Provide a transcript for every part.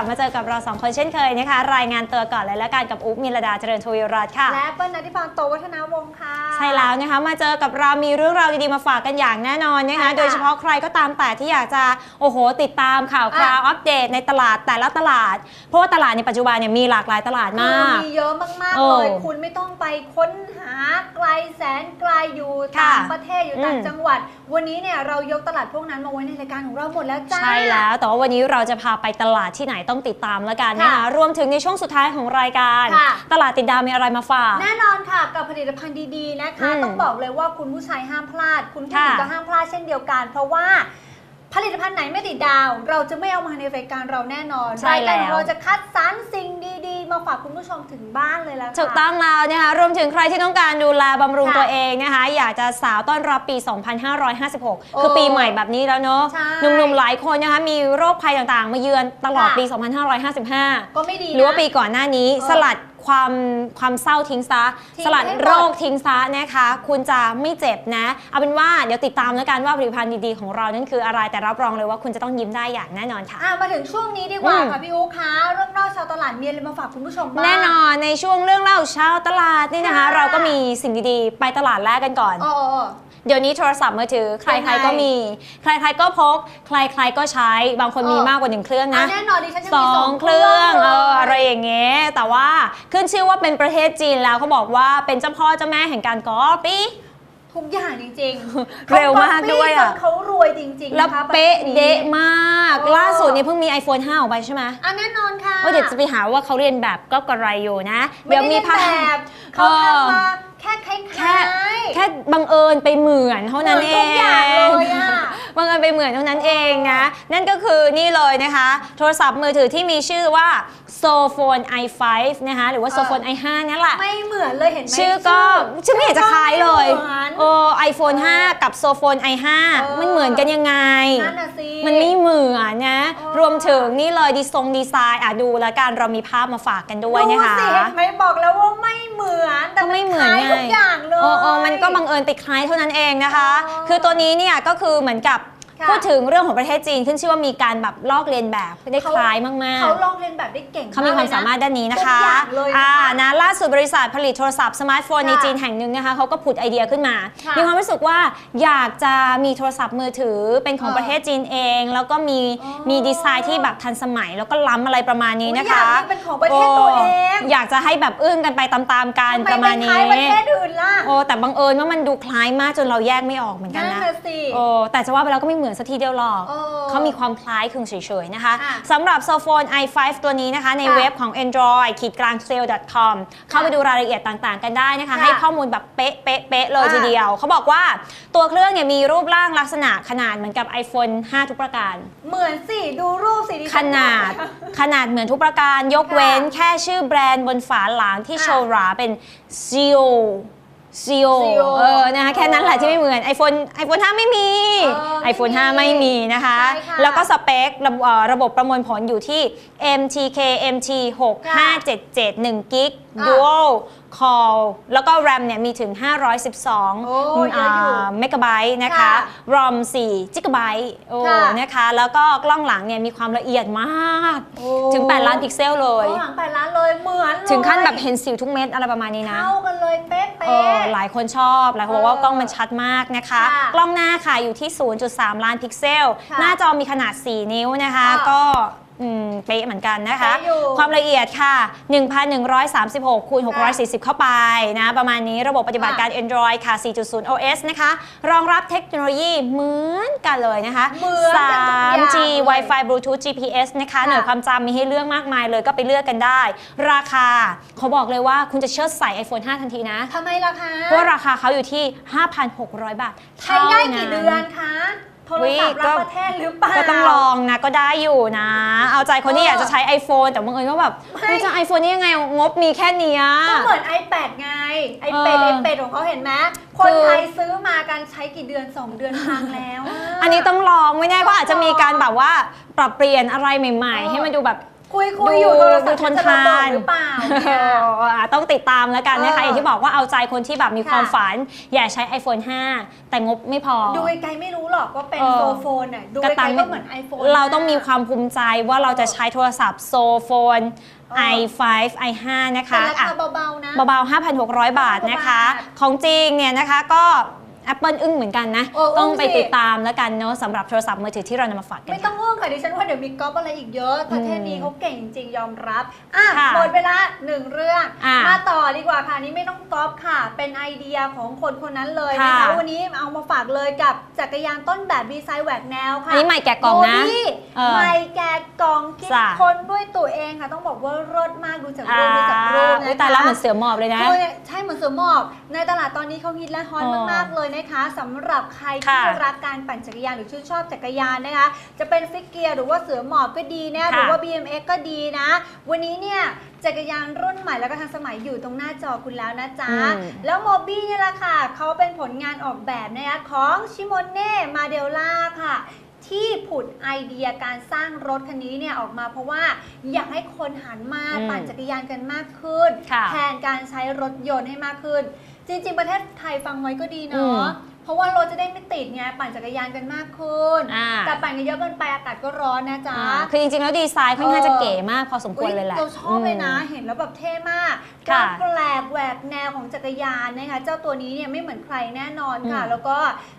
ลับมาเจอกับเราสองคนเช่นเคยนะคะ รายงานตัวก่อนเลยละกันกับอุ๊บมิลดาเจริญทวีรัตน์ค่ะ และเปิ้ลนัทธิพรโตวัฒนาวงศ์ค่ะ ใช่แล้วนะคะ มาเจอกับเรามีเรื่องราวดีๆมาฝากกันอย่างแน่นอนนะใช่คะค่ะโดยเฉพาะใครก็ตามแต่ที่อยากจะโอ้โห ติดตามข่าวคราวอะอัปเดตในตลาดแต่ละตลาด เพราะว่าตลาดในปัจจุบันเนี่ยมีหลากหลายตลาดมาก มีเยอะมากโอ้ๆเลย คุณไม่ต้องไปค้นหาไกลแสนไกลอยู่ค่ะ ต่างประเทศอยู่ต่างอืมจังหวัด วันนี้เนี่ยเรายกตลาดพวกนั้นมาไว้ในรายการของเราหมดแล้วจ้า ใช่แล้วแต่ว่าวันนี้เราจะพาไปตลาดที่ไหนต้องติดตามแล้วกันนะคะค่ะรวมถึงในช่วงสุดท้ายของรายการ ค่ะ ตลาดติดดาวมีอะไรมาฝาก แน่นอนค่ะกับผลิตภัณฑ์ดีๆนะคะ อืมต้องบอกเลยว่าคุณผู้ชายห้ามพลาด คุณผู้หญิงค่ะก็ห้ามพลาดเช่นเดียวกัน เพราะว่าผลิตภัณฑ์ไหนไม่ติดดาว เราจะไม่เอามาในรายการเราแน่นอนใช่รายการแล้วของเราจะคัดสรรสิ่งดีๆมาฝากคุณผู้ชมถึงบ้านเลยละค่ะ ถูกต้องแล้วนะคะรวมถึงใครที่ต้องการดูแลบำรุงค่ะตัวเองนะคะ อยากจะสาวต้อนรับปี 2556โอ้คือปีใหม่แบบนี้แล้วเนอะใช่หนุ่มๆหลายคนนะคะมีโรคภัยต่างๆ มาเยือนตลอดค่ะ ปี 2555 ก็ไม่ดีนะ หรือว่าปีก่อนหน้านี้เออสลัด ความความเศร้าทิ้งซะ ทิ้งสลัดให้หมด โรคทิ้งซะนะคะ คุณจะไม่เจ็บนะ เอาเป็นว่าเดี๋ยวติดตามแล้วกันว่าผลิตภัณฑ์ดีๆของเรานั่นคืออะไร แต่รับรองเลยว่าคุณจะต้องยิ้มได้อย่างแน่นอนค่ะ อะมาถึงช่วงนี้ดีกว่าอืม ค่ะพี่อู๋คะเรื่องนอกชาวตลาดมีอะไรมาฝากคุณผู้ชมบ้าง แน่นอนในช่วงเรื่องเล่าเช้าตลาดนี่นะคะ ค่ะ เราก็มีสิ่งดีๆ ไปตลาดแรกกันก่อนเออเออเดี๋ยวนี้โทรศัพท์มือถือ ใคยังไงรๆก็มี ใครๆก็พก ใครๆก็ใช้ บางคนมีเออมากกว่าหนึ่งเครื่องอะนะ แน่นอนดิฉันจะสมีอสองงเครื่องลยเอออะไรอย่างเงี้ยแต่ว่าขึ้นชื่อว่าเป็นประเทศจีนแล้วเขาบอกว่าเป็นเจ้าพ่อเจ้าแม่แห่งการก๊อปปี้ทุกอย่างจริงๆ เร็วมากด้วยอะเขา copy จนเขารวยจริงๆแล้วนะคะเป๊ะประทศนี้เดะมากเออล่าสุดนี้เพิ่งมี iPhone 5 ออกไปใช่ไหมอะแน่นอนค่ะว่าเดี๋ยวจะไปหาว่าเขาเรียนแบบก็กระไรอยู่นะไม่เดี๋ยวได้มีภาพแบบเขาเออทำมาแค่คล้ายๆแค่แค่บังเอิญไปเหมือนเท่านั้นเอหมืทุกอย่างเลงยอะ บังเอิญไปเหมือนเท่านั้นเองนะ นั่นก็คือนี่เลยนะคะ โทรศัพท์มือถือที่มีชื่อว่า s o p h o n e i5 นะคะ หรือว่าเอ s อ o p h o n e i5 นั่นแหละ ไม่เหมือนเลยเห็นไหมชื่อก็ชื่อไม่เห็นจะคล้ายเลยเหมือนโอ้ iPhone 5 กับ s o p h o n e i5 เออมันเหมือนกันยังไงนั่นน่ะสิมันไม่เหมือนนะเออรวมถึงนี่เลยดีทรงดีไซน์อะดูแล้วกันเรามีภาพมาฝากกันด้วยนะคะดูสิเห็นไหมบอกแล้วว่า ไม่เหมือนแต่ก็ไม่เหมือนคล้ายไงทุกอย่างเลย โอ้โอ้มันก็บังเอิญไปคล้ายเท่านั้นเองนะคะ อ๋อ คือตัวนี้เนี่ยก็คือเหมือนกับค่ะ พูดถึงเรื่องของประเทศจีนขึ้นชื่อว่ามีการแบบลอกเลียนแบบได้คล้ายมากเขาลองเรียนแบบได้เก่งๆเขามีความสามารถด้านนี้นะคะทุกอย่างเลยนะคะอ่านะล่าสุดบริษัทผลิตโทรศัพท์สมาร์ทโฟนค่ะในจีนแห่งหนึ่งนะคะเขาก็ผุดไอเดียขึ้นมาค่ะมีความรู้สึกว่าอยากจะมีโทรศัพท์มือถือเป็นของเออประเทศจีนเอง แล้วก็มีอ๋อมีดีไซน์ที่แบบทันสมัย แล้วก็ล้ำอะไรประมาณนี้นะคะอยากให้เป็นของประเทศตัวเองโอยากจะให้แบบอึ้งกันไปตามๆกันทำไมประไปมาณคนี้ล้ายประเทศอื่นล่ะโอ้แต่บังเอิญว่ามันดูคล้ายมากจนเราแยกไม่ออกเหมือนกันนั่นนะน่ะสิโอ้แต่จะว่าไปแล้วก็ไม่เหมือนสักทีเดียวหรอกเออเขามีความคล้ายคลึงเฉยๆนะคะค่ะสำหรับโซโฟน i5 ตัวนี้นะคะ ในค่ะเว็บของ android ขีดกลาง sale com เข้าไปดูรายละเอียดต่างๆ กันได้นะคะค่ะให้ข้อมูลแบบเป๊ะเป๊ะเป๊ะเลยอ่าทีเดียว เขาบอกว่าตัวเครื่องเนี่ยมีรูปร่างลักษณะขนาดเหมือนกับ iPhone 5 ทุกประการ เหมือนสิ ดูรูปสิดิขฉันาดบอกขนาดเหมือนทุกประการยกเว้นแค่ชื่อแบรนด์บนฝาหลังที่ค่ะโชว์หราเป็น Zio Zio Zio เออนะคะแค่นั้นแหละที่ไม่เหมือน iPhone iPhone 5 ไม่มี เออไม่ iPhone มี5ไม่มีนะคะ ใช่ค่ะแล้วก็สเปคระบบเอ่อระบบประมวลผลอยู่ที่ MTK MT 6577 1กิก อะ Dual Core แล้วก็ RAM เนี่ยมีถึง 512โอ้เยอะอยู่เมกะไบต์นะคะ ค่ะ ROM 4จิกะไบต์โอ้ค่ะ นะคะ แล้วก็กล้องหลังเนี่ยมีความละเอียดมาก โอ้ถึง 8 ล้านพิกเซลเลย ข้างหลังแปดล้านเลยเหมือนเลยถึงขั้นแบบเห็นสิวทุกเม็ดอะไรประมาณนี้นะ เข้ากันเลยเป๊ะเออๆหลายคนชอบหลายคนบอกว่าเออกล้องมันชัดมากนะคะ ค่ะกล้องหน้าค่ะอยู่ที่ 0.3 ล้านพิกเซล ค่ะหน้าจอมีขนาด 4 นิ้วนะคะ ค่ะก็อืม เป๊ะเหมือนกันนะคะเป๊ะอยู่ความละเอียดค่ะ 1,136คูณ640 เข้าไปนะ ประมาณนี้ระบบปฏิบัติการ Android ค่ะ 4.0 OS นะคะ รองรับเทคโนโลยีเหมือนกันเลยนะคะเหมือนกันทุกอย่าง 3G เลย Wi-Fi Bluetooth GPS นะคะค่ะหน่วยความจำมีให้เลือกมากมายเลยก็ไปเลือกกันได้ ราคาเขาบอกเลยว่าคุณจะเชิดใส่ iPhone 5 ทันทีนะทำไมล่ะคะเพราะราคาเขาอยู่ที่ 5,600 บาทใช้ได้กี่เดือนคะ โทรศัพท์ก็รับประเทศหรือเปล่า ก็ต้องลองนะก็ได้อยู่นะ เอาใจคนที่เออออยากจะใช้ iPhone แต่บังเอิญว่าแบบไม่ไม่จะไอโฟนนี่ยังไงงบมีแค่เนี้ยก็เหมือน iPad ไง iPad เออ iPad ของเขาเห็นไหมคนคือไทยซื้อมากันใช้กี่เดือน 2 เดือนพังแล้วะอันนี้ต้องลองไม่แน่ก็อาจจะมีการแบบว่าปรับเปลี่ยนอะไรใหม่เอๆอให้มันดูแบบ คุยคุยอยู่โทรศัพดูท์ทนจะระทาเบิดนหรือเปล่าเอเนี่ยออะต้องติดตามแล้วกันนะคะเออออย่างที่บอกว่าเอาใจคนที่แบบมีความค่ะฝัน อย่าใช้ iPhone 5 แต่งบไม่พอ ดูไกลๆไม่รู้หรอกว่าเป็นเออโซโฟนอะดูกระไกตัลงๆก็เหมือน iPhone เราต้องมีความภูมิใจว่าเราจะใช้โทรศัพท์โซโฟนเออ i5 i5 นะคะแต่ราอะคาเบาๆนะเบาๆ5,600 บาทนะคะบาทของจริงเนี่ยนะคะก็ Apple อึ้งเหมือนกันนะโอ้อึ้งต้องไปสิ ติดตามแล้วกันเนาะสำหรับโทรศัพท์มือถือที่เรานำมาฝากกัน ไม่ต้องเอื้องค่ะดิฉันว่าเดี๋ยวมีก๊อปอะไรอีกเยอะ ประเทศนี้อืมเขาเก่งจริงๆยอมรับอะค่ะหมดเวลาหนึ่งเรื่อง อะมาต่อดีกว่าค่ะนี่ไม่ต้องก๊อปค่ะ เป็นไอเดียของคนคนนั้นเลยนะคะค่ะวันนี้เอามาฝากเลยกับจักรยานต้นแบบดีไซน์แหวกแนวค่ะอันนี้ใหม่แกะกล่องนะโมบี้เออใหม่แกะกล่องคิดจ้ะค้นด้วยตัวเองค่ะ ต้องบอกว่ารสมากดูจากรูปดูจากรูปอุ๊ยนะคะ ตายแล้วเหมือนเสือหมอบเลยนะ คือใช่เหมือนเสือหมอบ ในตลาดตอนนี้เขาฮิตและฮอตอ๋อมาก ๆ เลยนะคะสำหรับใครค่ะที่รักการปั่นจักรยานหรือชื่นชอบจักรยานนะคะ จะเป็นฟิกเกียร์หรือว่าเสือหมอบก็ดีนะค่ะหรือว่า BMX ก็ดีนะ วันนี้เนี่ยจักรยานรุ่นใหม่แล้วก็ทันสมัยอยู่ตรงหน้าจอคุณแล้วนะจ๊ะ อืม แล้วโมบี้เนี่ยแหละค่ะ เขาเป็นผลงานออกแบบนะคะของชิโมเน่มาเดลล่าค่ะ ที่ผุดไอเดียการสร้างรถคันนี้เนี่ยออกมาเพราะว่าอยากให้คนหันมาอืมปั่นจักรยานกันมากขึ้น ค่ะ แทนการใช้รถยนต์ให้มากขึ้น จริง ๆ ประเทศไทยฟังไว้ก็ดีอืเนาะมเพราะว่ารถจะได้ไม่ติดไงปั่นจักรยานกันมากขึ้น อ่า แต่ปั่นกันเยอะเกินไปอากาศก็ร้อนนะจ๊ะอ่าคือจริงๆแล้วดีไซน์ค่อนข้างจะเก๋มากพอสมควรเลยแหละ เราชอบเลยนะ เห็นแล้วแบบเท่มากค่ะการแปลกแหวกแนวของจักรยานนะคะ เจ้าตัวนี้เนี่ยไม่เหมือนใครแน่นอนค่ะ อืม แล้วก็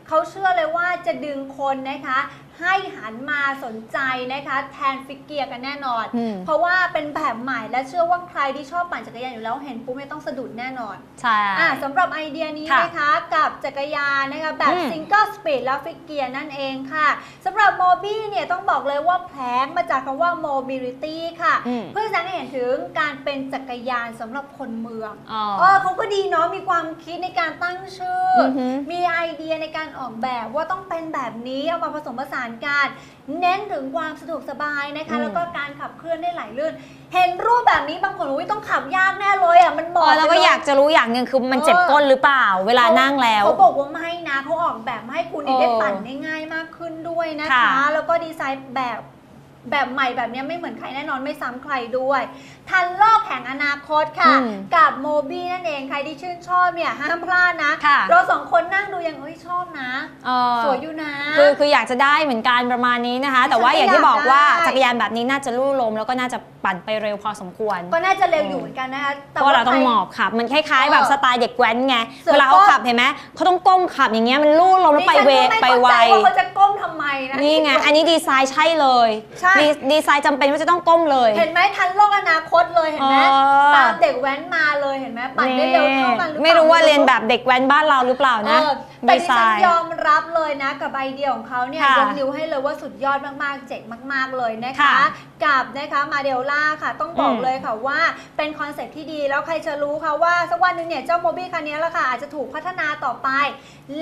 เขาเชื่อเลยว่าจะดึงคนนะคะ ให้หันมาสนใจนะคะ แทนฟิกเกียร์กันแน่นอน อืมเพราะว่าเป็นแบบใหม่และเชื่อว่าใครที่ชอบปั่นจักรยานอยู่แล้วเห็นปุ๊บไม่ต้องสะดุดแน่นอน ใช่ อะสำหรับไอเดียนี้ค่ะนะคะกับจักรยานนะคะแบบอืมซิงเกิลสปีดและฟิกเกียร์นั่นเองค่ะสำหรับโมบี้เนี่ยต้องบอกเลยว่าแพลงมาจากคำว่า mobility ค่ะ อืมเพื่อแสดงให้เห็นถึงการเป็นจักรยานสำหรับคนเมืองอ๋อ เออเขาก็ดีเนาะมีความคิดในการตั้งชื่อออหือมีไอเดียในการออกแบบว่าต้องเป็นแบบนี้เอามาผสมผสานกันเน้นถึงความสะดวกสบายนะคะ อืม แล้วก็การขับเคลื่อนได้ไหลลื่น เห็นรูปแบบนี้บางคนอุ้ยต้องขับยากแน่เลยอะมันหมอ๋ออบแล้วก็ไปเลอยากจะรู้อย่างหนึ่งคือมันเจ็บเออก้นหรือเปล่า เวลานั่งแล้ว เขาบอกว่าไม่นะเขาออกแบบมาให้คุณเนี่ยเออได้ปั่นได้ง่ายมากขึ้นด้วยนะคะ ค่ะ แล้วก็ดีไซน์แบบ แบบใหม่แบบเนี้ยไม่เหมือนใครแน่นอนไม่ซ้ำใครด้วย ทันโลกแห่งอนาคตค่ะ อืมกับโมบี้นั่นเองใครที่ชื่นชอบเนี่ยห้ามพลาดนะ ค่ะ เราสองคนนั่งดูยังเอ้ยชอบนะ เออสวยอยู่นะ คือคืออยากจะได้เหมือนกันประมาณนี้นะคะ แต่ว่าฉันก็อย่างที่บอกว่าอยากได้ จักรยานแบบนี้น่าจะลู่ลมแล้วก็น่าจะปั่นไปเร็วพอสมควร ก็น่าจะเร็วอยู่เหมือนกันนะคะเพราะว่าเราต้องหมอบขับ มันคล้ายๆ แบบเออสไตล์เด็กแว้นไงเสือเวลาเขาก็ขับเห็นไหมเขาต้องก้มขับอย่างเงี้ยมันลู่ลมแล้วไปดิฉันเวก็ม่ไปเข้าไวใจว่าเขาจะก้มทำไมนะนี่ไง อันนี้ดีไซน์ใช่เลย ใช่ดีดีไซน์จำเป็นว่าจะต้องก้มเลย เห็นไหมทันโลกอนาคตเลยเห็นไหมเออ ตามเด็กแว้นมาเลยเห็นไหมปั่นได้เร็วเท่ากันหรือเปล่าไม่รู้ว่าเรียนแบบเด็กแว้นบ้านเราหรือเปล่านะ เออ แต่ดีดิไซฉันน์ยอมรับเลยนะกับไอเดียของเขาเนี่ยค่ะยกนิ้วให้เลยว่าสุดยอดมากๆ เจ๋งมาก ๆเลยนะคะ ค่ะกับนะคะมาเดลล่าค่ะ ต้องบอกอืมเลยค่ะว่าเป็นคอนเซ็ปต์ที่ดีแล้วใครจะรู้ค่ะว่าสักวันหนึ่งเนี่ยเจ้าโมบี้คันนี้ละค่ะอาจจะถูกพัฒนาต่อไป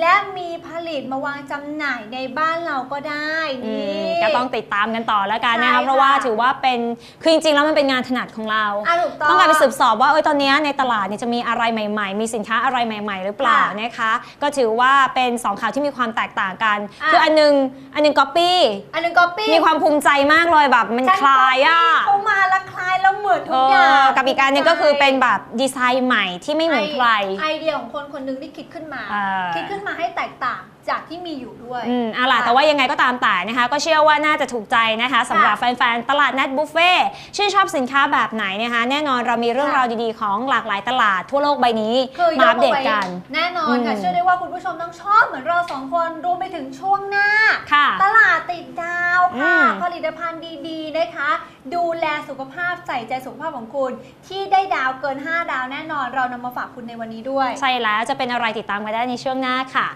และมีผลิตมาวางจำหน่ายในบ้านเราก็ได้อืนี่ มก็ต้องติดตามกันต่อแล้วกันนะใช่คะค่ะ เพราะว่าถือว่าเป็นคือจริงๆแล้วมันเป็นงานถนัดของเรา อะถูกต้องต้องการไปสืบสอบว่าเอ้ยตอนเนี้ยในตลาดเนี่ยจะมีอะไรใหม่ ๆ มีสินค้าอะไรใหม่ ๆ หรือเปล่าค่ะนะคะ ก็ถือว่าเป็นสองข่าวที่มีความแตกต่างกัน อะ คืออันหนึงอันหนึงก๊อปปี้อันหนึงก๊อปปี้มีความภูมิใจมากเลยแบบมันคล้ายอะเขามาแล้วคล้ายแล้วเหมือนทุเอกอย่าง อกับอีกการหนึงก็คือเป็นแบบดีไซน์ใหม่ที่ไม่เหมือนใคร ไอเดียของคนคนหนึงที่คิดขึ้นมาเออคิดขึ้นมาให้แตกต่างจากที่มีอยู่ด้วย อืมเอาล่ะ แต่ว่ายังไงก็ตามแต่นะคะ ก็เชื่อว่าน่าจะถูกใจนะคะสำหรับแฟนๆ ตลาดนัดบุฟเฟ่ชื่นชอบสินค้าแบบไหนนะคะ แน่นอนเรามีเรื่องค่ะราวดีๆ ของหลากหลายตลาดทั่วโลกใบนี้ คือยมาอักปเดเอาตไว้กัน แน่นอนค่ะอืมเชื่อได้ว่าคุณผู้ชมต้องชอบเหมือนเราสองคนรวมไปถึงช่วงหน้าค่ะตลาดติดดาวค่ะอืมผลิตภัณฑ์ดีๆนะคะ ดูแลสุขภาพใส่ใจสุขภาพของคุณ ที่ได้ดาวเกิน 5 ดาวแน่นอน เรานำมาฝากคุณในวันนี้ด้วย ใช่แล้วจะเป็นอะไรติดตามกันได้ในช่วงหน้าค่ะ